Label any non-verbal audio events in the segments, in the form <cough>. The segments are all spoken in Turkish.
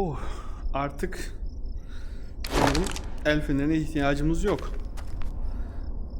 Oh, artık el fenerine ihtiyacımız yok.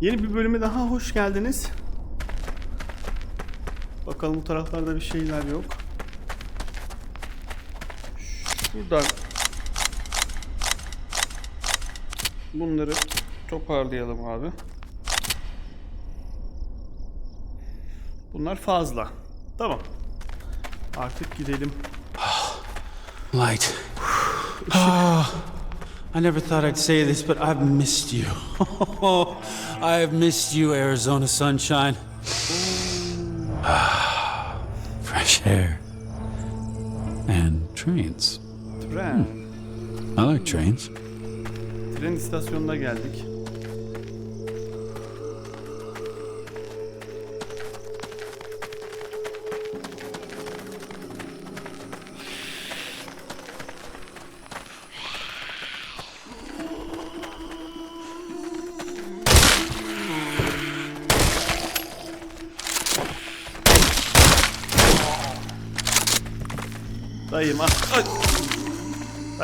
Yeni bir bölüme daha hoş geldiniz. Bakalım bu taraflarda bir şeyler yok. Şuradan bunları toparlayalım abi. Bunlar fazla. Tamam. Artık gidelim. Light. Ah, I never thought I'd say this, but I've missed you. <laughs> I have missed you, Arizona sunshine. Ah, Fresh air. And trains. Tren. I like trains. Tren istasyonuna geldik.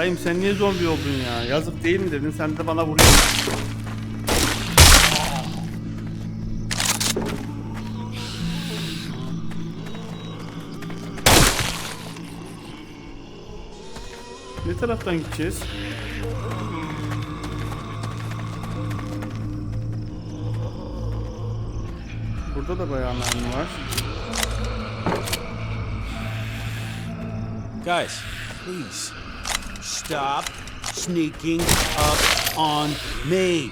Dayım sen niye zombi oldun ya? Yazık değil mi dedin sen de bana vuruyorsun. Ne taraftan gideceğiz? Burada da bayağı mermi var. Guys, please stop sneaking up on me.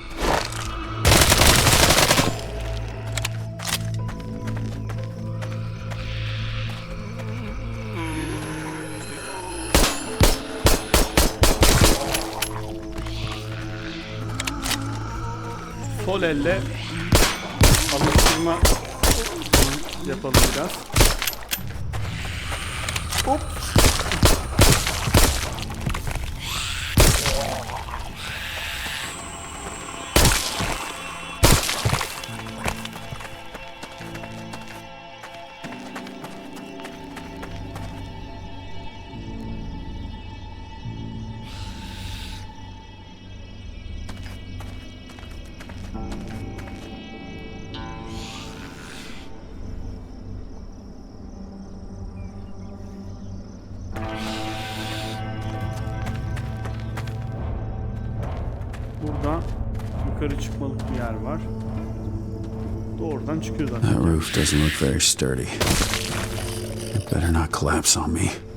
Sol elle alıştırma yapalım biraz. Hop. Yukarı çıkmalık bir yer var. Doğrudan çıkıyor zaten. That roof doesn't look very sturdy. It better not collapse on me.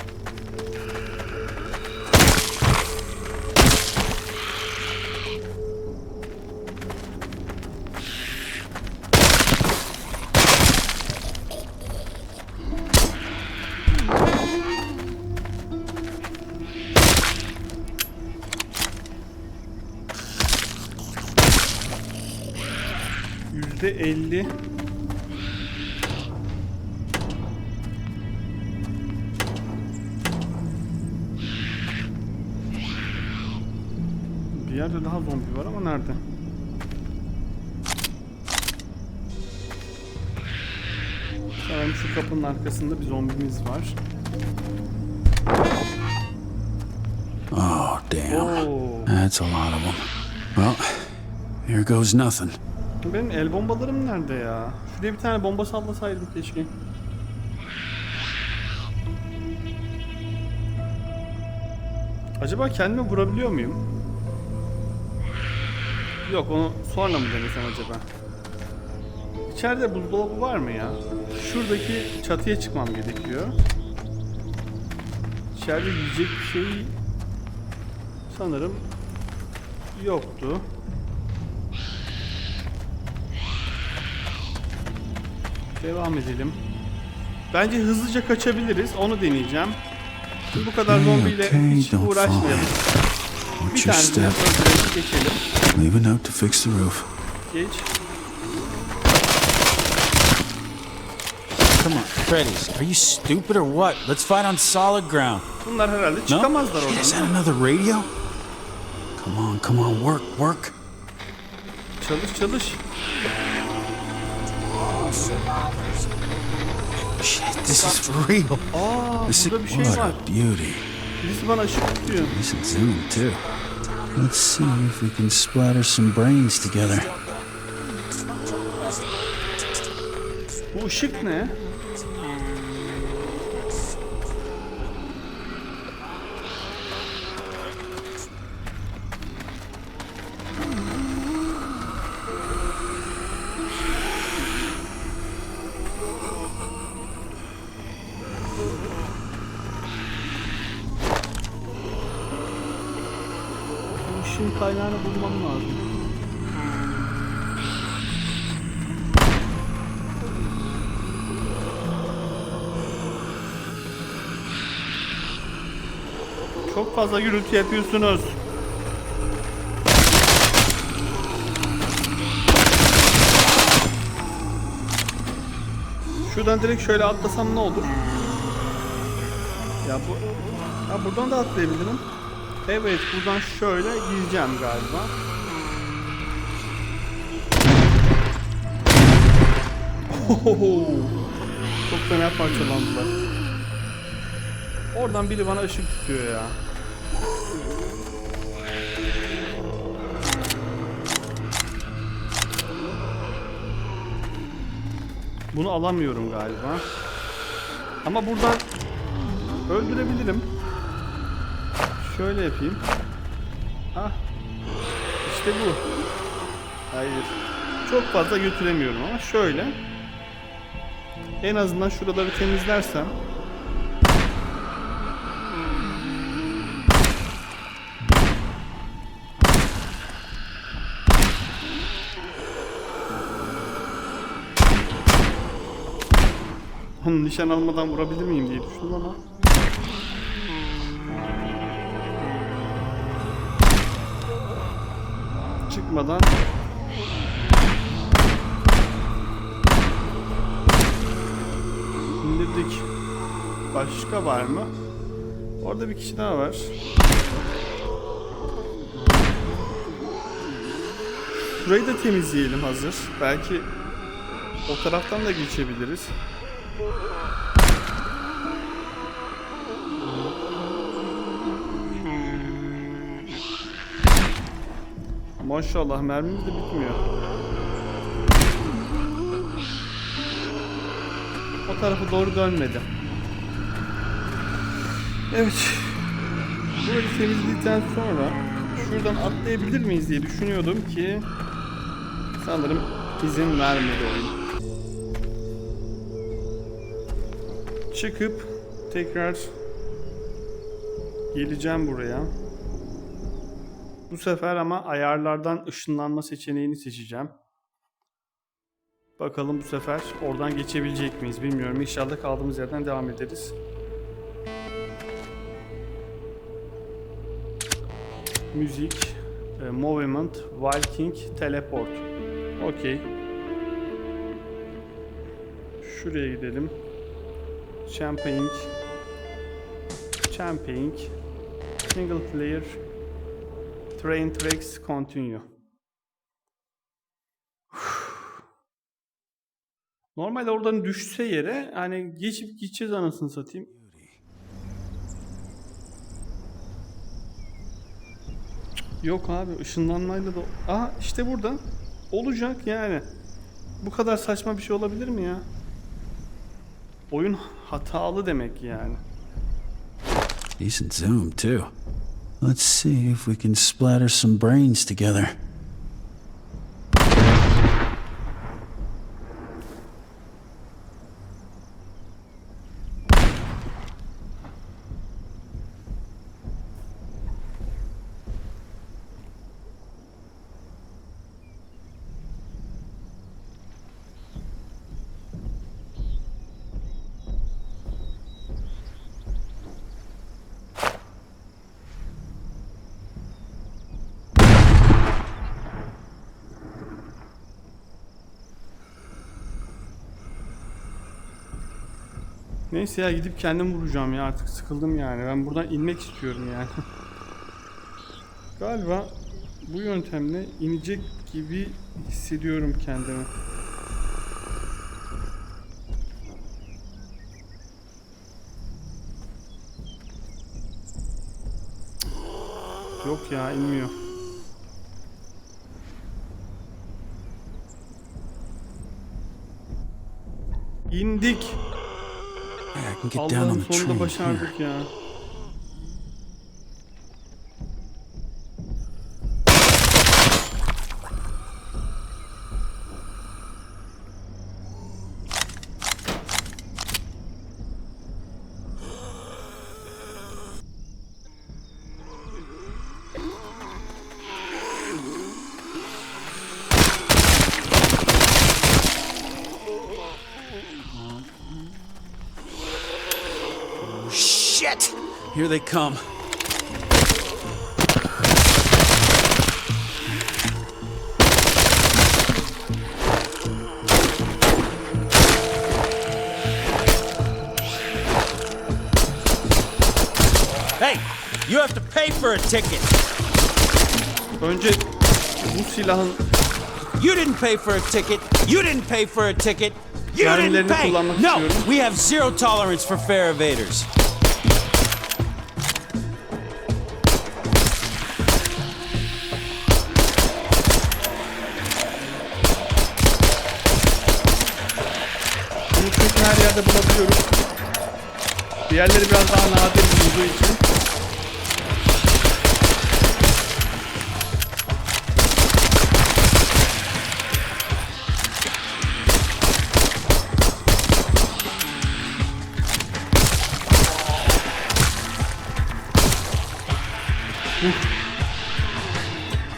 Yüzde elli. Bir yerde daha zombi var ama nerede? Sanırım şu kapının arkasında bir zombimiz var. Oh, damn. Oo. That's a lot of them. Well, here goes nothing. Benim el bombalarım nerede ya? Şuraya bir tane bomba sallasaydım keşke. Acaba kendime vurabiliyor muyum? Yok onu sonra mı denesem acaba? İçeride buzdolabı var mı ya? Şuradaki çatıya çıkmam gerekiyor. İçeride yiyecek bir şey sanırım yoktu. Devam edelim. Bence hızlıca kaçabiliriz. Onu deneyeceğim. Şimdi bu kadar zombiyle okay, hiç uğraşmayalım. Bir step. öldürelim, geçelim. Leave a note to fix the roof. Geç. Come on, Freddy's. Are you stupid or what? Let's fight on solid ground. Bunlar herhalde No? çıkamazlar Is that oradan. another radio? Come on, come on, work, work. Çalış çalış. Shit, this is real. Aa, This is burada bir şey what var. a beauty. Birisi bana ışık tutuyor. Decent zoom, too. Let's see if we can splatter some brains together. Bu ışık ne? Kaynağını bulmam lazım. Çok fazla gürültü yapıyorsunuz. Şuradan direkt şöyle atlasam ne olur? Ya bu ya buradan da atlayabilirim. Evet, buradan şöyle gideceğim galiba. Ohoho! Çok fena parçalandılar. Oradan biri bana ışık tutuyor ya. Bunu alamıyorum galiba. Ama buradan öldürebilirim. Şöyle yapayım. Ah. İşte bu. Hayır. Çok fazla götüremiyorum ama şöyle. En azından şuraları temizlersem nişan almadan vurabilir miyim diye düşündüm ama. Çıkmadan indirdik. Başka var mı? Orada bir kişi daha var. Şurayı da temizleyelim hazır. Belki o taraftan da geçebiliriz. Maşallah mermimiz de bitmiyor. O tarafa doğru dönmedi. Evet. Burayı temizledikten sonra şuradan atlayabilir miyiz diye düşünüyordum ki sanırım izin vermedi oyun. Çıkıp tekrar geleceğim buraya. Bu sefer ama ayarlardan ışınlanma seçeneğini seçeceğim. Bakalım bu sefer oradan geçebilecek miyiz bilmiyorum. İnşallah kaldığımız yerden devam ederiz. Müzik, e, movement, Viking, teleport. Okey. Şuraya gidelim. Champagne. Champagne. Single player. Train tracks continue. Normalde oradan düşse yere hani geçip gideceğiz anasını satayım. Yok abi ışınlanmayla da... Aha işte burada. Olacak yani. Bu kadar saçma bir şey olabilir mi ya? Oyun hatalı demek yani. Decent zoom, too. Let's see if we can splatter some brains together. Neyse ya gidip kendim vuracağım ya artık sıkıldım yani. Ben buradan inmek istiyorum yani. <laughs> Galiba bu yöntemle inecek gibi hissediyorum kendimi. Yok ya inmiyor. İndik. Get down on Allah'ın the sonunda train. başardık ya. Here they come. Hey, you have to pay for a ticket. Önce bu silahın You didn't pay for a ticket. You didn't pay for a ticket. You didn't Mermilerini pay. kullanmak No, istiyorum. we have zero tolerance for fare evaders. Yerde bulabiliyoruz. Diğerleri biraz daha nadir bulunduğu için.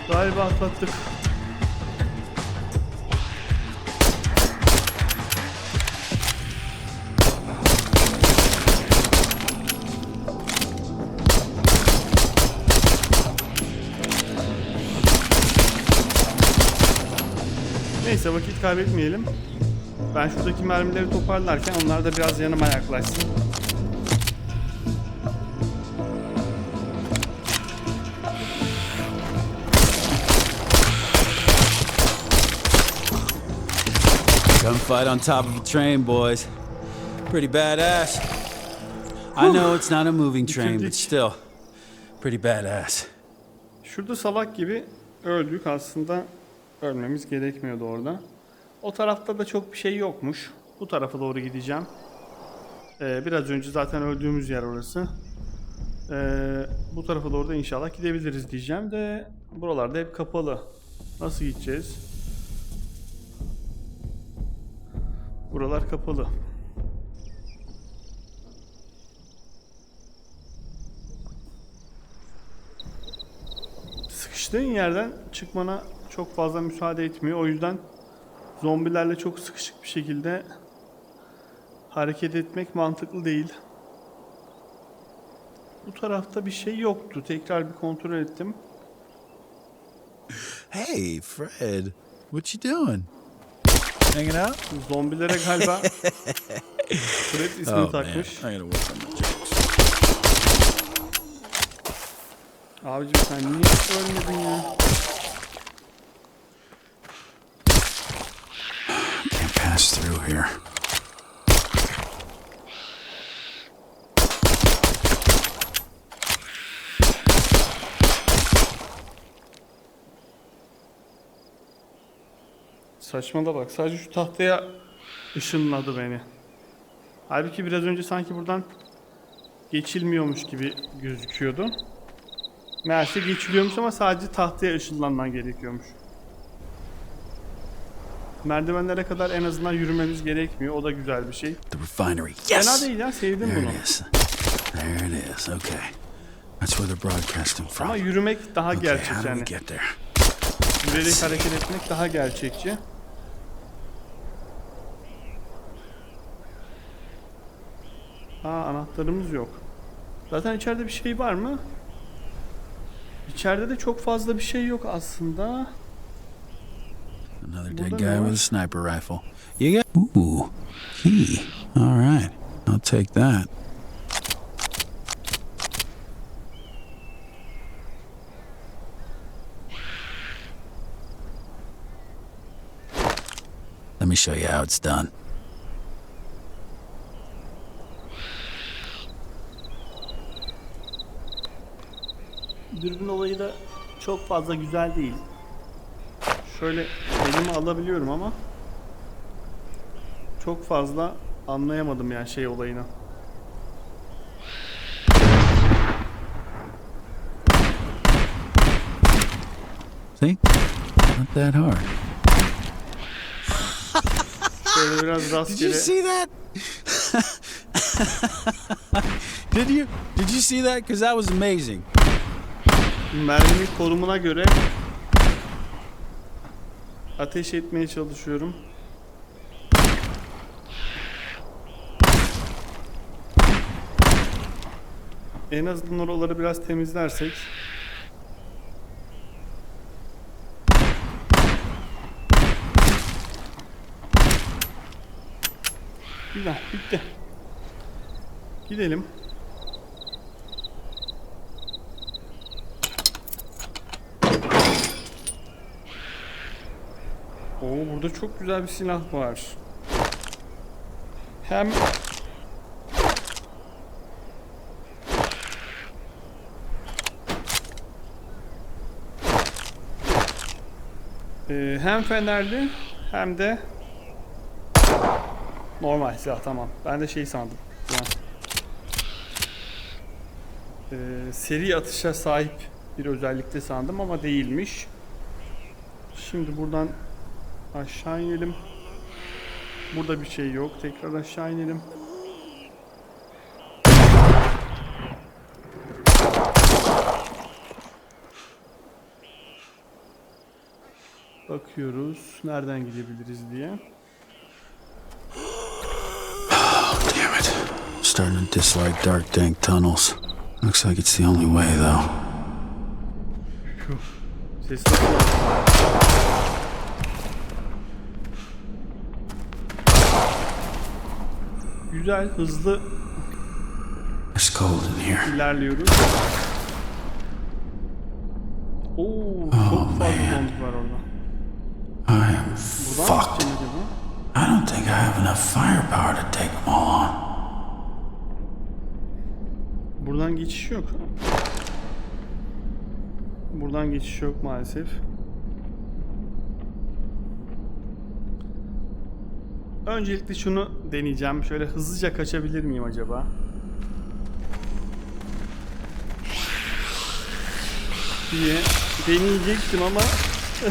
Galiba atlattık. Neyse vakit kaybetmeyelim. Ben şuradaki mermileri toparlarken onlar da biraz yanıma yaklaşsın. Gunfight on top of a train, boys. Pretty badass. I know it's not a moving train, but still, pretty badass. Şurada salak gibi öldük aslında ölmemiz gerekmiyordu orada. O tarafta da çok bir şey yokmuş. Bu tarafa doğru gideceğim. Ee, biraz önce zaten öldüğümüz yer orası. Ee, bu tarafa doğru da inşallah gidebiliriz diyeceğim de buralarda hep kapalı. Nasıl gideceğiz? Buralar kapalı. Sıkıştığın yerden çıkmana çok fazla müsaade etmiyor. O yüzden zombilerle çok sıkışık bir şekilde hareket etmek mantıklı değil. Bu tarafta bir şey yoktu. Tekrar bir kontrol ettim. Hey, Fred, what you doing? Hanging out? Zombilere galiba <laughs> Fred ismini Oh man, takmış. I gotta work on my jokes. Abicim sen niye ölmedin ya? Here. Saçmala bak. Sadece şu tahtaya ışınladı beni. Halbuki biraz önce sanki buradan geçilmiyormuş gibi gözüküyordu. Meğerse geçiliyormuş ama sadece tahtaya ışınlanman gerekiyormuş. Merdivenlere kadar en azından yürümemiz gerekmiyor. O da güzel bir şey. The refinery. Fena Yes! değil ya. Sevdim There bunu. it is. There it is. Okay. That's where they're broadcasting from. Ama yürümek daha Okay, gerçek how do yani. we get there? Yürüyerek hareket etmek daha gerçekçi. Aa anahtarımız yok. Zaten içeride bir şey var mı? İçeride de çok fazla bir şey yok aslında. Another dead guy with a sniper rifle. You got. Ooh, key. All right, I'll take that. Let me show you how it's done. dürbün olayı da çok fazla güzel değil. Şöyle elime alabiliyorum ama çok fazla anlayamadım yani şey olayını. See? Not that hard. Şöyle biraz <laughs> Did you rastgele. see that? <laughs> did you? Did you see that? Because that was amazing. Merminin konumuna göre ateş etmeye çalışıyorum. En azından oraları biraz temizlersek Güzel, bitti. Gidelim. Oo burada çok güzel bir silah var. Hem Ee, hem fenerli hem de normal silah tamam. Ben de şey sandım. Ya. Ee, seri atışa sahip bir özellikte sandım ama değilmiş. Şimdi buradan aşağı inelim. Burada bir şey yok. Tekrar aşağı inelim. Bakıyoruz nereden gidebiliriz diye. Damn it. Starting to dislike dark, dank tunnels. Looks like it's the only way, though. Ses Güzel, hızlı ilerliyoruz. Oo, çok fazla zombi var orada. I am fucked. I don't think I have enough firepower to take them all on. Buradan geçiş yok. Buradan geçiş yok maalesef. Öncelikle şunu deneyeceğim. Şöyle hızlıca kaçabilir miyim acaba? diye deneyecektim ama <laughs>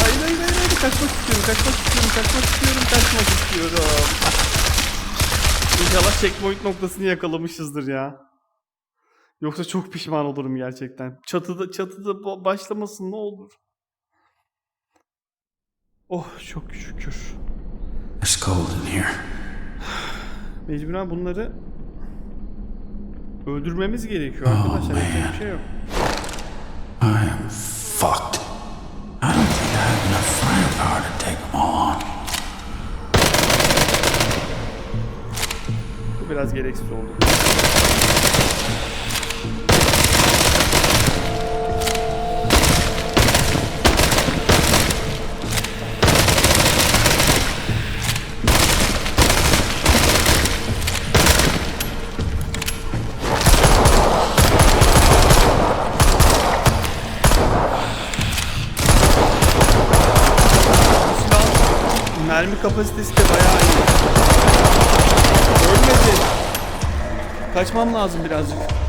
hayır hayır hayır hayır kaçmak istiyorum kaçmak istiyorum kaçmak istiyorum kaçmak istiyorum İnşallah checkpoint noktasını yakalamışızdır ya. Yoksa çok pişman olurum gerçekten. Çatıda çatıda ba- başlamasın ne olur. Oh çok şükür. It's cold in here. Mecburen bunları öldürmemiz gerekiyor arkadaşlar. Yapacak bir şey yok. I am fucked. I don't think I have enough firepower to take them all on. Bu biraz gereksiz oldu. Mermi kapasitesi de bayağı iyi. Ölmedi. Kaçmam lazım birazcık.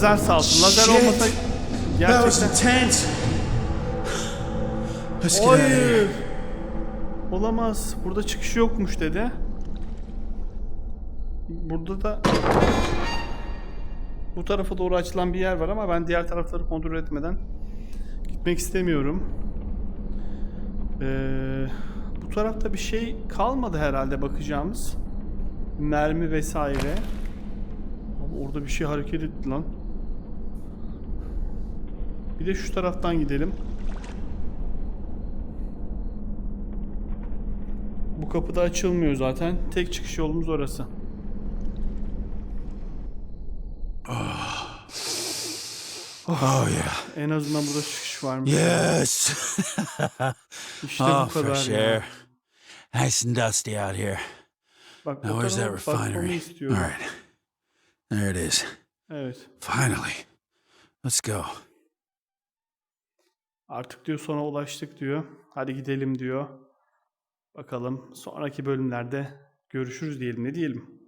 Lazer salsın. Lazer Shit. olmasa That was gerçekten... intense. Let's get out of here. Hayır. Olamaz. Burada çıkış yokmuş dedi. Burada da bu tarafa doğru açılan bir yer var ama ben diğer tarafları kontrol etmeden gitmek istemiyorum. Ee, bu tarafta bir şey kalmadı herhalde bakacağımız. Mermi vesaire. Abi orada bir şey hareket etti lan. Bir de şu taraftan gidelim. Bu kapı da açılmıyor zaten. Tek çıkış yolumuz orası. Oh, yeah. En azından burada çıkış varmış. Yes. <laughs> İşte oh, bu kadar fresh ya. air. Nice and dusty out here. Bak Now, where's that refinery? All right. There it is. Evet. Finally. Let's go. Artık diyor sona ulaştık diyor. Hadi gidelim diyor. Bakalım sonraki bölümlerde görüşürüz diyelim. Ne diyelim?